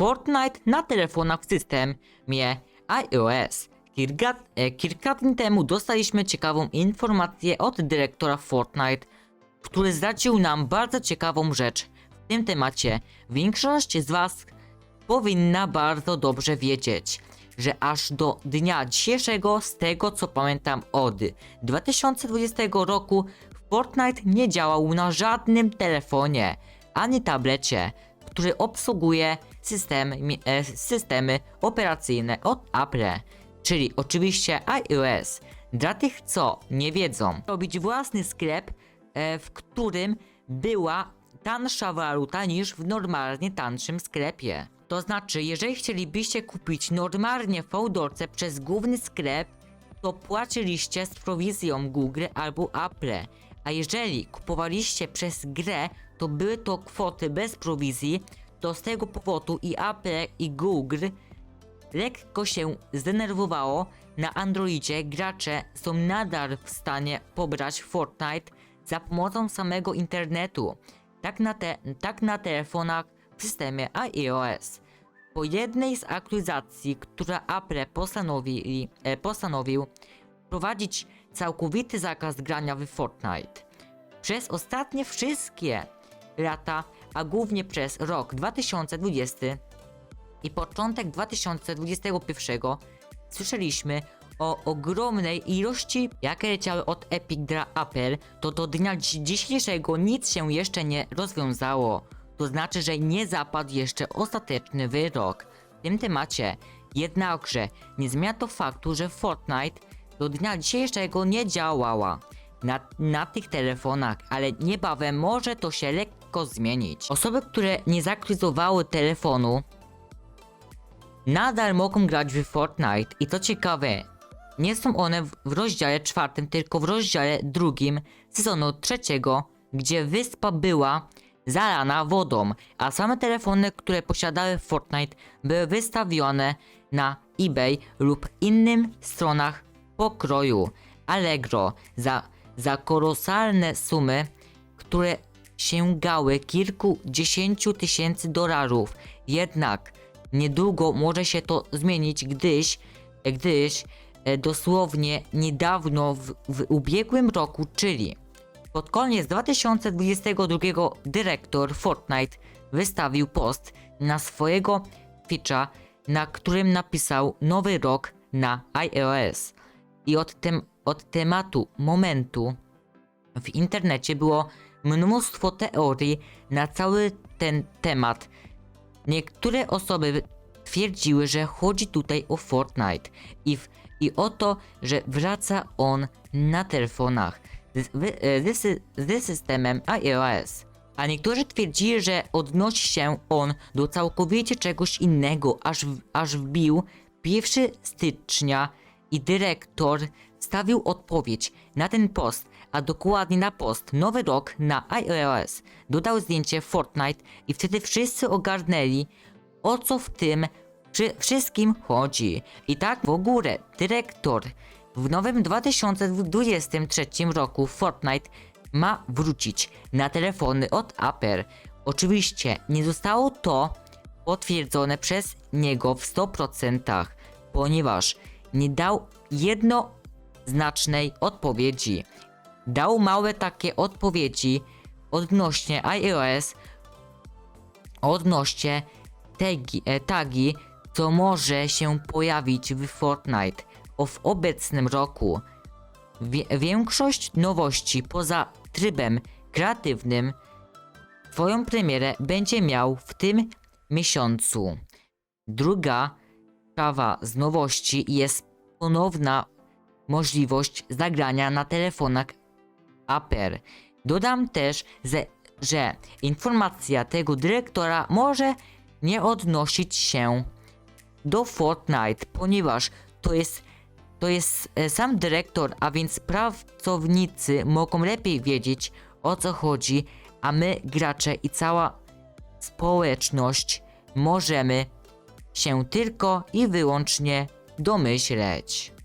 Fortnite na telefonach w systemie iOS. Kilka, e, kilka dni temu dostaliśmy ciekawą informację od dyrektora Fortnite, który zdradził nam bardzo ciekawą rzecz w tym temacie. Większość z Was powinna bardzo dobrze wiedzieć, że aż do dnia dzisiejszego, z tego co pamiętam od 2020 roku, Fortnite nie działał na żadnym telefonie ani tablecie, który obsługuje system, e, systemy operacyjne od Apple, czyli oczywiście iOS. Dla tych, co nie wiedzą, robić własny sklep, e, w którym była tansza waluta niż w normalnie tańszym sklepie. To znaczy, jeżeli chcielibyście kupić normalnie w Fałdorce przez główny sklep, to płaciliście z prowizją Google albo Apple. A jeżeli kupowaliście przez grę, to były to kwoty bez prowizji, to z tego powodu i Apple i Google lekko się zdenerwowało. Na Androidzie gracze są nadal w stanie pobrać Fortnite za pomocą samego internetu, tak na, te, tak na telefonach w systemie iOS. Po jednej z aktualizacji, która Apple postanowili, e, postanowił wprowadzić całkowity zakaz grania w Fortnite. Przez ostatnie wszystkie lata, a głównie przez rok 2020 i początek 2021 słyszeliśmy o ogromnej ilości, jakie leciały od Epic dla Apple, to do dnia dzi- dzisiejszego nic się jeszcze nie rozwiązało. To znaczy, że nie zapadł jeszcze ostateczny wyrok w tym temacie. Jednakże nie zmienia to faktu, że Fortnite do dnia dzisiejszego nie działała na, na tych telefonach, ale niebawem może to się lekko zmienić. Osoby, które nie zaktualizowały telefonu, nadal mogą grać w Fortnite. I co ciekawe, nie są one w rozdziale czwartym, tylko w rozdziale drugim sezonu trzeciego, gdzie wyspa była zalana wodą, a same telefony, które posiadały Fortnite były wystawione na eBay lub innym stronach pokroju. Allegro za, za kolosalne sumy, które sięgały kilkudziesięciu tysięcy dolarów. Jednak niedługo może się to zmienić, gdyż, gdyż e, dosłownie niedawno w, w ubiegłym roku, czyli pod koniec 2022 dyrektor Fortnite wystawił post na swojego Twitcha, na którym napisał nowy rok na iOS. I od, tem, od tematu momentu w internecie było mnóstwo teorii na cały ten temat. Niektóre osoby twierdziły, że chodzi tutaj o Fortnite i, w, i o to, że wraca on na telefonach e, z, sy- z systemem iOS. A niektórzy twierdzili, że odnosi się on do całkowicie czegoś innego, aż, aż wbił 1 stycznia i dyrektor stawił odpowiedź na ten post, a dokładnie na post Nowy Rok na iOS. Dodał zdjęcie Fortnite i wtedy wszyscy ogarnęli, o co w tym wszy- wszystkim chodzi. I tak w ogóle dyrektor w nowym 2023 roku Fortnite ma wrócić na telefony od Apple. Oczywiście nie zostało to potwierdzone przez niego w 100%, ponieważ nie dał jednoznacznej odpowiedzi. Dał małe takie odpowiedzi odnośnie iOS, odnośnie tagi, e, tagi, co może się pojawić w Fortnite w obecnym roku. Większość nowości poza trybem kreatywnym swoją premierę będzie miał w tym miesiącu. Druga sprawa z nowości jest ponowna możliwość zagrania na telefonach Apple. Dodam też, że, że informacja tego dyrektora może nie odnosić się do Fortnite, ponieważ to jest, to jest e, sam dyrektor, a więc pracownicy mogą lepiej wiedzieć o co chodzi, a my, gracze i cała społeczność możemy się tylko i wyłącznie domyśleć.